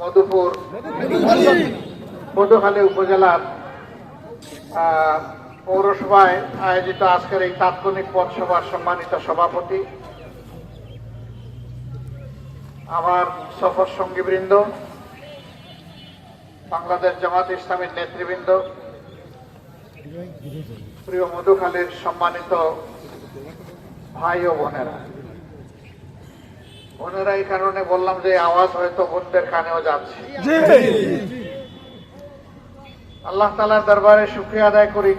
মধুপুর, মধুখালী উপজেলার পৌরসভায় আয়োজিত আজকের এই তাৎক্ষণিক পথসভার সম্মানিত সভাপতি, আমার সফর সঙ্গীবৃন্দ, বাংলাদেশ জামাত ইসলামের নেতৃবৃন্দ, প্রিয় মধুখালীর সম্মানিত ভাই ও বোনেরা। বোনেরা এই কারণে বললাম যে আওয়াজ হয়তো বোনদের কানেও যাচ্ছে। আল্লাহ তালার দরবারে শুক্রিয়া আদায় করি।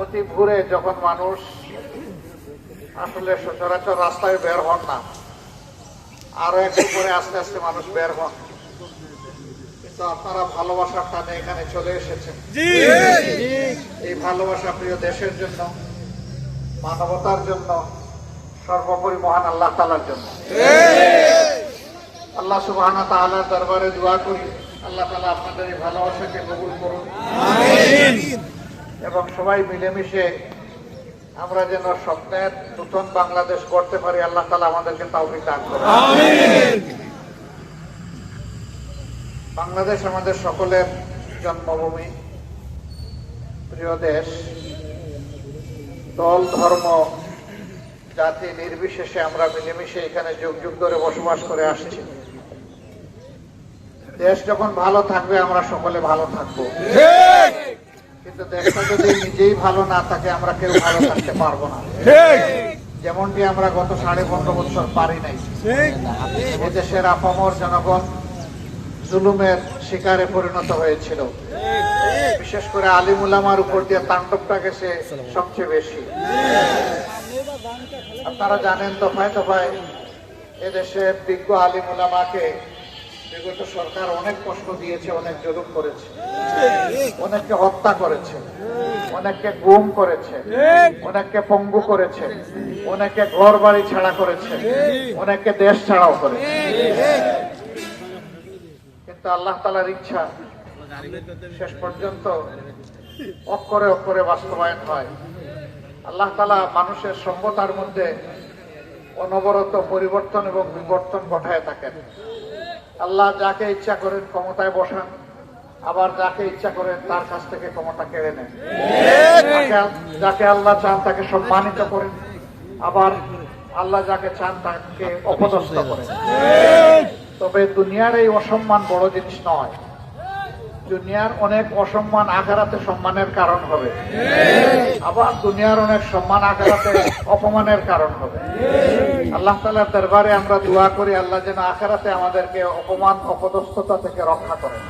অতি ভোরে যখন মানুষ আসলে সচরাচর রাস্তায় বের হন না আরও একটু পরে আস্তে আস্তে মানুষ বের হন। কিন্তু আপনারা ভালোবাসার টানে এখানে চলে এসেছেন। এই ভালোবাসা প্রিয় দেশের জন্য মানবতার জন্য সর্বোপরি মহান আল্লাহ তালার জন্য। আল্লাহ সুবাহ দরবারে দোয়া করি আল্লাহ তালা আপনাদের এই ভালোবাসাকে কবুল করুন এবং সবাই মিলেমিশে আমরা যেন স্বপ্নের নতুন বাংলাদেশ গড়তে পারি আল্লাহ তালা আমাদেরকে তাওফিক দান করুন বাংলাদেশ আমাদের সকলের জন্মভূমি প্রিয় দেশ দল ধর্ম জাতি নির্বিশেষে আমরা মিলেমিশে এখানে যুগ যুগ ধরে বসবাস করে আসছি। দেশ যখন ভালো থাকবে আমরা সকলে ভালো থাকব। কিন্তু দেশটা যদি নিজেই ভালো না থাকে আমরা কেউ ভালো থাকতে পারব না। যেমনটি আমরা গত সাড়ে পনেরো বছর পারি নাই। এদেশের আপামর জনগণ জুলুমের শিকারে পরিণত হয়েছিল। বিশেষ করে আলিমুলামার উপর দিয়ে তাণ্ডবটা গেছে সবচেয়ে বেশি। আপনারা জানেন দফায় দফায় এদেশের বিজ্ঞ আলিমুলামাকে বিগত সরকার অনেক কষ্ট দিয়েছে, অনেক জুলুম করেছে, অনেককে হত্যা করেছে, অনেককে গুম করেছে, অনেককে পঙ্গু করেছে অনেকে ঘর বাড়ি ছাড়া করেছে, অনেককে দেশ ছাড়াও করেছে। কিন্তু আল্লাহ তালার ইচ্ছা শেষ পর্যন্ত অক্ষরে অক্ষরে বাস্তবায়ন হয়। আল্লাহ তালা মানুষের সভ্যতার মধ্যে অনবরত পরিবর্তন এবং বিবর্তন ঘটায় থাকেন। আল্লাহ যাকে ইচ্ছা করেন ক্ষমতায় বসান, আবার যাকে ইচ্ছা করেন তার কাছ থেকে ক্ষমতা কেড়ে নেন। যাকে- আল্লাহ চান তাকে সম্মানিত করেন, আবার আল্লাহ যাকে চান তাকে অপদস্থ করেন। তবে দুনিয়ার এই অসম্মান বড় জিনিস নয়। দুনিয়ার অনেক অসম্মান আঘারাতে সম্মানের কারণ হবে। আবার দুনিয়ার অনেক সম্মান আঘারাতে অপমানের কারণ হবে। আল্লাহ তালার দরবারে আমরা দোয়া করি আল্লাহ যেন আখেরাতে আমাদেরকে অপমান অপদস্থতা থেকে রক্ষা করেন।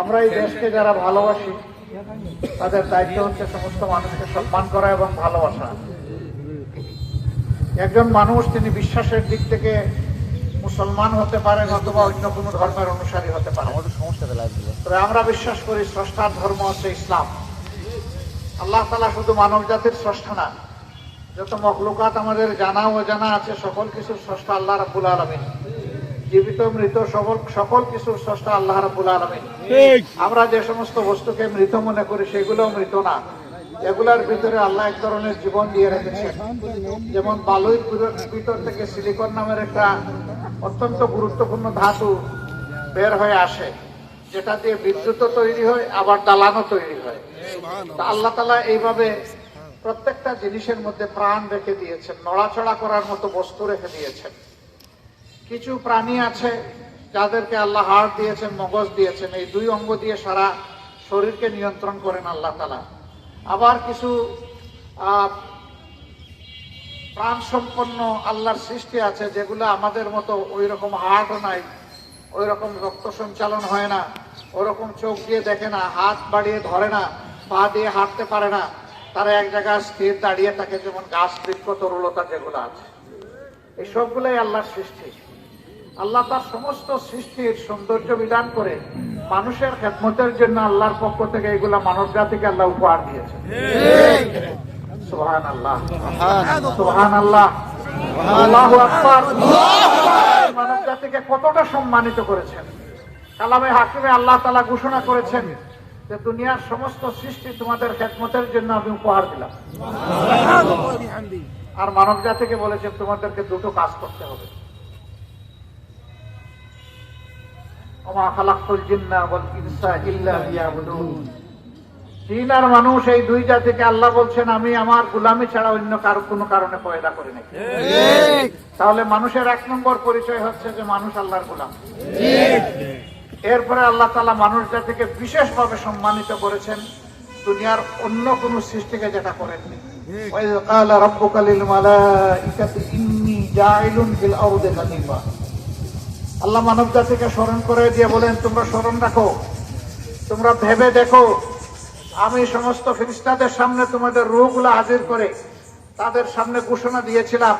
আমরা এই দেশকে যারা ভালোবাসি তাদের দায়িত্ব হচ্ছে সমস্ত মানুষকে সম্মান করা এবং ভালোবাসা। একজন মানুষ তিনি বিশ্বাসের দিক থেকে মুসলমান হতে পারেন অথবা অন্য কোনো ধর্মের অনুসারী হতে পারেন। তবে আমরা বিশ্বাস করি স্রষ্টার ধর্ম হচ্ছে ইসলাম। আল্লাহ তালা শুধু মানব জাতির স্রষ্টা না যত মখলুকাত আমাদের জানা ও জানা আছে সকল কিছুর স্রষ্টা আল্লাহ রাবুল আলমিন। জীবিত মৃত সকল সকল কিছুর স্রষ্টা আল্লাহ রাবুল আলমিন। আমরা যে সমস্ত বস্তুকে মৃত মনে করি সেগুলো মৃত না। এগুলার ভিতরে আল্লাহ এক ধরনের জীবন দিয়ে রেখেছেন। যেমন বালুর ভিতর থেকে সিলিকন নামের একটা অত্যন্ত গুরুত্বপূর্ণ ধাতু বের হয়ে আসে যেটা দিয়ে বিদ্যুৎও তৈরি হয় আবার দালানও তৈরি হয়। তা আল্লাহ তালা এইভাবে প্রত্যেকটা জিনিসের মধ্যে প্রাণ রেখে দিয়েছেন নড়াচড়া করার মতো বস্তু রেখে দিয়েছেন। কিছু প্রাণী আছে যাদেরকে আল্লাহ হাড় দিয়েছেন মগজ দিয়েছেন এই দুই অঙ্গ দিয়ে সারা শরীরকে নিয়ন্ত্রণ করেন আল্লাহ তালা। আবার কিছু প্রাণ সম্পন্ন আল্লাহর সৃষ্টি আছে, যেগুলো আমাদের মতো ওই রকম হার্টও নাই ওই রকম রক্ত সঞ্চালন হয় না, ওরকম চোখ দিয়ে দেখে না, হাত বাড়িয়ে ধরে না, পা দিয়ে হাঁটতে পারে না, তারা এক জায়গায় স্থির দাঁড়িয়ে থাকে, যেমন গাছ, বৃক্ষ, তরুলতা যেগুলো আছে। এই সবগুলোই আল্লাহর সৃষ্টি। আল্লাহ তার সমস্ত সৃষ্টির সৌন্দর্য বিধান করে মানুষের খেদমতের জন্য আল্লাহর পক্ষ থেকে এগুলা মানব জাতিকে আল্লাহ উপহার দিয়েছে সুহান আল্লাহ সুহান আল্লাহ আল্লাহু আকবার। মানব জাতিকে কতটা সম্মানিত করেছেন। কালামে হাকিমে আল্লাহ তালা ঘোষণা করেছেন যে দুনিয়ার সমস্ত সৃষ্টি তোমাদের খেদমতের জন্য আমি উপহার দিলাম। আর মানব জাতিকে বলেছেন তোমাদেরকে দুটো কাজ করতে হবে। ওমা খালাকুল জিন্না ওয়াল ইনসা ইল্লা চীন আর মানুষ এই দুই জাতিকে আল্লাহ বলছেন আমি আমার গুলামি ছাড়া অন্য কারও কোনো কারণে পয়দা করি নাই। তাহলে মানুষের এক নম্বর পরিচয় হচ্ছে যে মানুষ আল্লাহর গুলাম। এরপরে আল্লাহ তালা মানুষ জাতিকে বিশেষভাবে সম্মানিত করেছেন। দুনিয়ার অন্য কোন সৃষ্টিকে যেটা করেননি। আল্লাহ মানব জাতিকে স্মরণ করে দিয়ে বলেন তোমরা স্মরণ রাখো। তোমরা ভেবে দেখো আমি সমস্ত ফিরিস্তাদের সামনে তোমাদের রূহগুলো হাজির করে তাদের সামনে ঘোষণা দিয়েছিলাম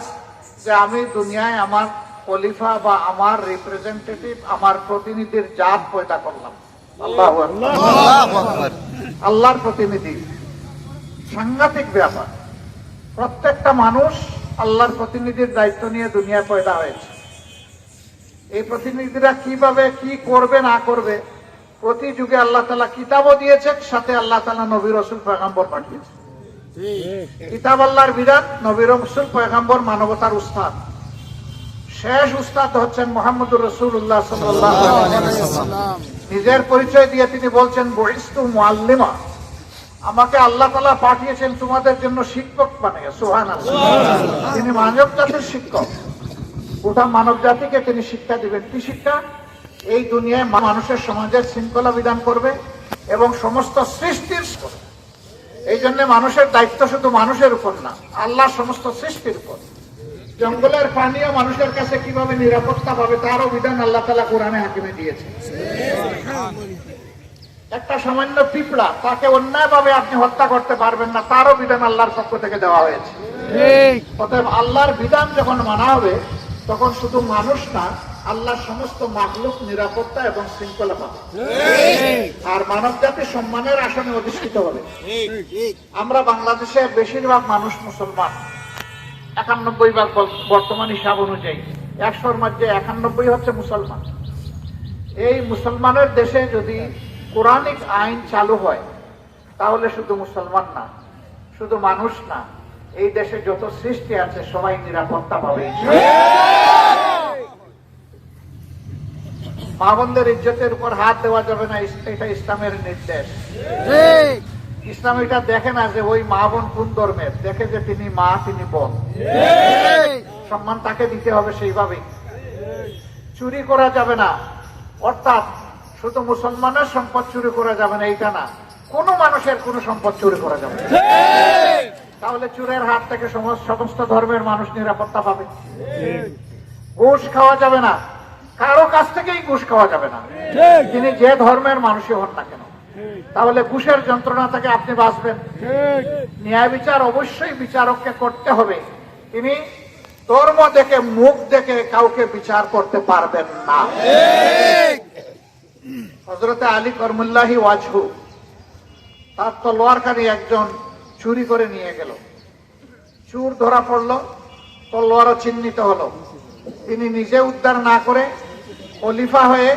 যে আমি দুনিয়ায় আমার খলিফা বা আমার রিপ্রেজেন্টেটিভ আমার প্রতিনিধির জাত পয়দা করলাম। আল্লাহর প্রতিনিধি। সাংঘাতিক ব্যাপার। প্রত্যেকটা মানুষ আল্লাহর প্রতিনিধির দায়িত্ব নিয়ে দুনিয়ায় পয়দা হয়েছে। এই প্রতিনিধিরা কীভাবে কি করবে না করবে প্রতি যুগে আল্লাহ তালা কিতাবও দিয়েছেন সাথে আল্লাহ তালা নবী রসুল পয়গাম্বর পাঠিয়েছেন। কিতাব আল্লাহর বিরাট নবী রসুল পয়গাম্বর মানবতার উস্তাদ। শেষ উস্তাদ হচ্ছেন মোহাম্মদুর রসুল্লাহ সাল্লাহ নিজের পরিচয় দিয়ে তিনি বলছেন বরিস্তু মুআল্লিমা। আমাকে আল্লাহ তালা পাঠিয়েছেন তোমাদের জন্য শিক্ষক বানিয়ে সুহান তিনি মানব জাতির শিক্ষক। গোটা মানব জাতিকে তিনি শিক্ষা দিবেন। কি শিক্ষা? এই দুনিয়ায় মানুষের সমাজের শৃঙ্খলা বিধান করবে এবং সমস্ত সৃষ্টির এই জন্য মানুষের দায়িত্ব শুধু মানুষের উপর না আল্লাহ সমস্ত সৃষ্টির উপর। জঙ্গলের প্রাণীও মানুষের কাছে কীভাবে নিরাপত্তা পাবে তারও বিধান আল্লাহ তালা কোরআনে হাকিমে দিয়েছে। একটা সামান্য পিঁপড়া তাকে অন্যায়ভাবে আপনি হত্যা করতে পারবেন না তারও বিধান আল্লাহর পক্ষ থেকে দেওয়া হয়েছে। অতএব আল্লাহর বিধান যখন মানা হবে তখন শুধু মানুষ না আল্লাহর সমস্ত মাগলুক নিরাপত্তা এবং শৃঙ্খলা পাবে। আর মানব জাতি সম্মানের আসনে অধিষ্ঠিত হবে। আমরা বাংলাদেশের বেশিরভাগ মানুষ মুসলমান। একানব্বই ভাগ বর্তমান হিসাব অনুযায়ী। একশোর মধ্যে একানব্বই হচ্ছে মুসলমান। এই মুসলমানের দেশে যদি কোরআনিক আইন চালু হয় তাহলে শুধু মুসলমান না শুধু মানুষ না এই দেশে যত সৃষ্টি আছে সবাই নিরাপত্তা পাবে। মা বোনদের ইজ্জতের উপর হাত দেওয়া যাবে না এটা ইসলামের নির্দেশ। ইসলাম এটা দেখে না যে ওই মা বোন কোন ধর্মের দেখে যে তিনি মা তিনি বোন। সম্মান তাকে দিতে হবে সেইভাবেই। চুরি করা যাবে না অর্থাৎ শুধু মুসলমানের সম্পদ চুরি করা যাবে না এইটা না। কোন মানুষের কোন সম্পদ চুরি করা যাবে না। তাহলে চুরের হাত থেকে সমস্ত ধর্মের মানুষ নিরাপত্তা পাবে। ঘুষ খাওয়া যাবে না কারও কাছ থেকেই ঘুষ খাওয়া যাবে না। তিনি যে ধর্মের মানুষই হন না কেন। তাহলে ঘুষের যন্ত্রণা থেকে আপনি বাঁচবেন। ন্যায় বিচার অবশ্যই বিচারককে করতে হবে। তিনি ধর্ম দেখে মুখ দেখে কাউকে বিচার করতে পারবেন না। হজরতে আলী করমুল্লাহি ওয়াজহু তার তলোয়ারখানি একজন চুরি করে নিয়ে গেল। চুর ধরা পড়ল তলোয়ারও চিহ্নিত হলো। তিনি নিজে উদ্ধার না করে খলিফা হয়ে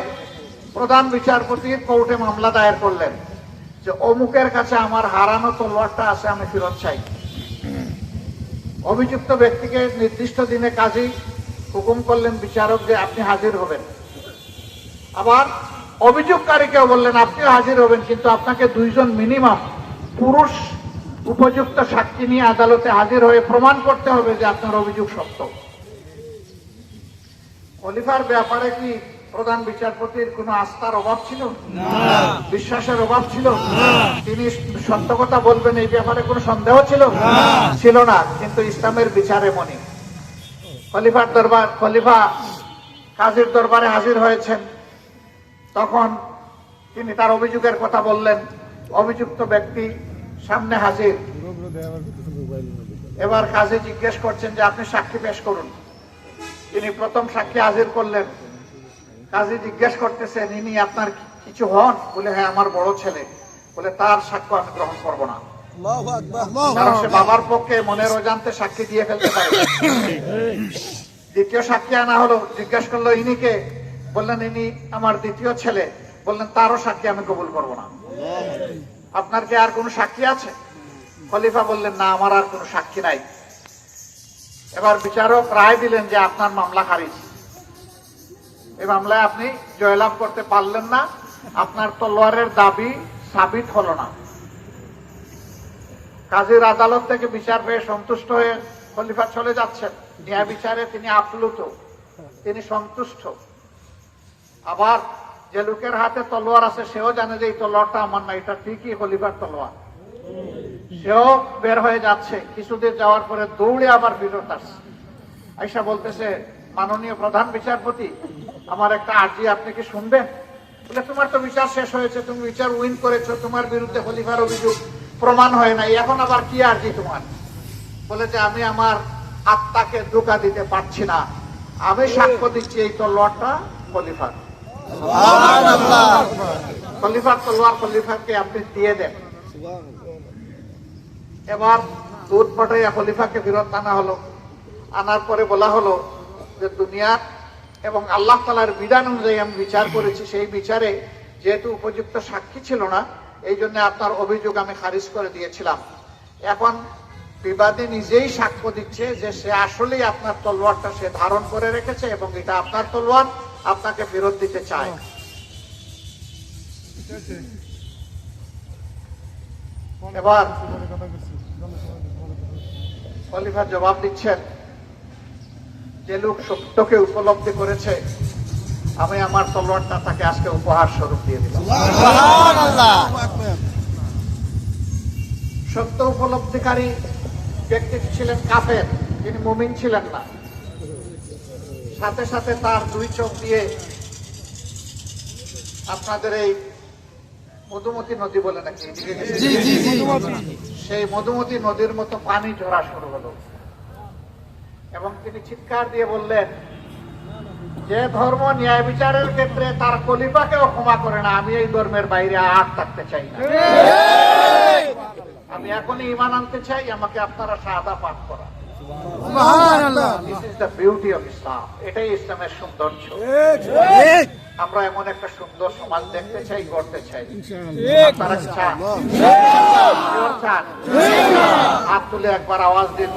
প্রধান বিচারপতির কোর্টে মামলা দায়ের করলেন যে, অমুকের কাছে আমার হারানো তলোয়ারটা আছে, আমি ফেরত চাই। অভিযুক্ত ব্যক্তিকে নির্দিষ্ট দিনে কাজে হুকুম করলেন বিচারক যে, আপনি হাজির হবেন। আবার অভিযোগকারীকেও বললেন, আপনিও হাজির হবেন, কিন্তু আপনাকে দুইজন মিনিমাম পুরুষ উপযুক্ত সাক্ষী নিয়ে আদালতে হাজির হয়ে প্রমাণ করতে হবে যে, আপনার অভিযোগ সত্য। খলিফার ব্যাপারে কি প্রধান বিচারপতির কোনো আস্থার অভাব ছিল? বিশ্বাসের অভাব ছিল? তিনি সত্য কথা বলবেন এই ব্যাপারে কোনো সন্দেহ ছিল? ছিল না কিন্তু ইসলামের বিচারে মনি। খলিফার দরবার খলিফা কাজীর দরবারে হাজির হয়েছেন। তখন তিনি তার অভিযোগের কথা বললেন। অভিযুক্ত ব্যক্তি সামনে হাজির। এবার কাজে জিজ্ঞেস করছেন যে আপনি সাক্ষী পেশ করুন। তিনি প্রথম সাক্ষী হাজির করলেন। কাজী জিজ্ঞেস করতেছেন ইনি আপনার কিছু হন? বলে হ্যাঁ আমার বড় ছেলে। বলে তার সাক্ষ্য আমি গ্রহণ করব না। কারণ সে বাবার পক্ষে মনের অজান্তে সাক্ষী দিয়ে ফেলতে পারে। দ্বিতীয় সাক্ষী আনা হলো জিজ্ঞাসা করল ইনিকে বললেন ইনি আমার দ্বিতীয় ছেলে। বললেন তারও সাক্ষী আমি কবুল করব না। আপনার কি আর কোনো সাক্ষী আছে? খলিফা বললেন না আমার আর কোনো সাক্ষী নাই। এবার বিচারক রায় দিলেন যে আপনার মামলা খারিজ। এই মামলায় আপনি জয়লাভ করতে পারলেন না। আপনার তলোয়ারের দাবি সাবিত হলো না। কাজীর আদালত থেকে বিচার পেয়ে সন্তুষ্ট হয়ে খলিফা চলে যাচ্ছেন। ন্যায় বিচারে তিনি আপ্লুত, তিনি সন্তুষ্ট। আবার যে লোকের হাতে তলোয়ার আছে, সেও জানে যে এই তলোয়ারটা আমার না, এটা ঠিকই খলিফার তলোয়ার। সেও বের হয়ে যাচ্ছে। কিছুদিন যাওয়ার পরে দৌড়ে আবার ফিরত আসছে। আইসা বলতেছে, মাননীয় প্রধান বিচারপতি আমার একটা আর্জি আপনি কি শুনবেন? বলে তোমার তো বিচার শেষ হয়েছে তুমি বিচার উইন করেছ তোমার বিরুদ্ধে খলিফার অভিযোগ প্রমাণ হয় নাই এখন আবার কি আর্জি তোমার? বলে যে আমি আমার আত্মাকে ধোকা দিতে পারছি না। আমি সাক্ষ্য দিচ্ছি এই তো তলোয়ারটা খলিফার খলিফার তলোয়ার খলিফাকে আপনি দিয়ে দেন। এবার দুধ পাঠাইয়া খলিফাকে ফেরত আনা হলো। আনার পরে বলা হলো যে দুনিয়ার এবং আল্লাহ তালার বিধান অনুযায়ী আমি বিচার করেছি। সেই বিচারে যেহেতু উপযুক্ত সাক্ষী ছিল না, এই জন্য আপনার অভিযোগ আমি খারিজ করে দিয়েছিলাম। এখন বিবাদী নিজেই সাক্ষ্য দিচ্ছে যে সে আসলেই আপনার তলোয়ারটা সে ধারণ করে রেখেছে এবং এটা আপনার তলোয়ার, আপনাকে ফেরত দিতে চায়। এবার খলিফা জবাব দিচ্ছেন। যে লোক সত্যকে উপলব্ধি করেছে আমি আমার তলোয়ারটা তাকে আজকে উপহার স্বরূপ দিয়ে দিলাম। সত্য উপলব্ধিকারী ব্যক্তি ছিলেন কাফের তিনি মুমিন ছিলেন না। সাথে সাথে তার দুই চোখ দিয়ে আপনাদের এই মধুমতি নদী বলে নাকি? সেই মধুমতি নদীর মতো পানি ঝরা শুরু হলো। এবং তিনি চিৎকার দিয়ে বললেন যে ধর্ম ন্যায় বিচারের ক্ষেত্রে তার কলিপাকেও ক্ষমা করে না আমি এই ধর্মের বাইরে আর থাকতে চাই না। আমি এখনই ইমান আনতে চাই আমাকে আপনারা সাদা পাঠ করা বিউটি অফ ইসলাম এটাই ইসলামের সৌন্দর্য। আমরা এমন একটা সুন্দর সমাজ দেখতে চাই গড়তে চাই। আপনারা চান? হাত তুলে একবার আওয়াজ দিন।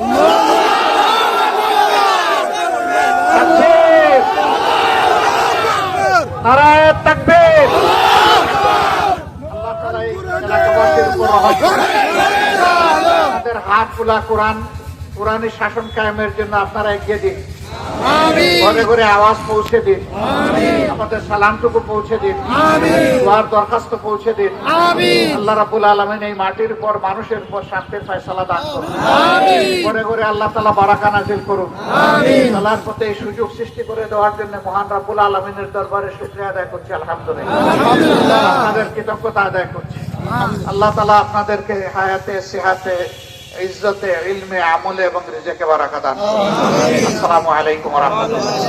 হাতগুলা কোরআন কোরআনের শাসন কায়েমের জন্য আপনারা এগিয়ে দিন। ঘরে ঘরে আওয়াজ পৌঁছে দিন। আমাদের সালামটুকু পৌঁছে দিন। দোয়ার দরখাস্ত পৌঁছে দিন। আল্লাহ রাবুল আলমিন এই মাটির উপর মানুষের উপর শান্তির ফয়সালা দান করুন। ঘরে ঘরে আল্লাহ তালা বারাকা নাজিল করুন। আল্লাহর পথে এই সুযোগ সৃষ্টি করে দেওয়ার জন্য মহান রাবুল আলমিনের দরবারে শুক্রিয়া আদায় করছি আলহামদুলিল্লাহ। আপনাদের কৃতজ্ঞতা আদায় করছি। আল্লাহ তালা আপনাদেরকে হায়াতে সেহাতে ইজ্জতে ইলমে আমলে এবং রিজেকে বারাকা দান। আসসালামু আলাইকুম রহমতুল্লাহ।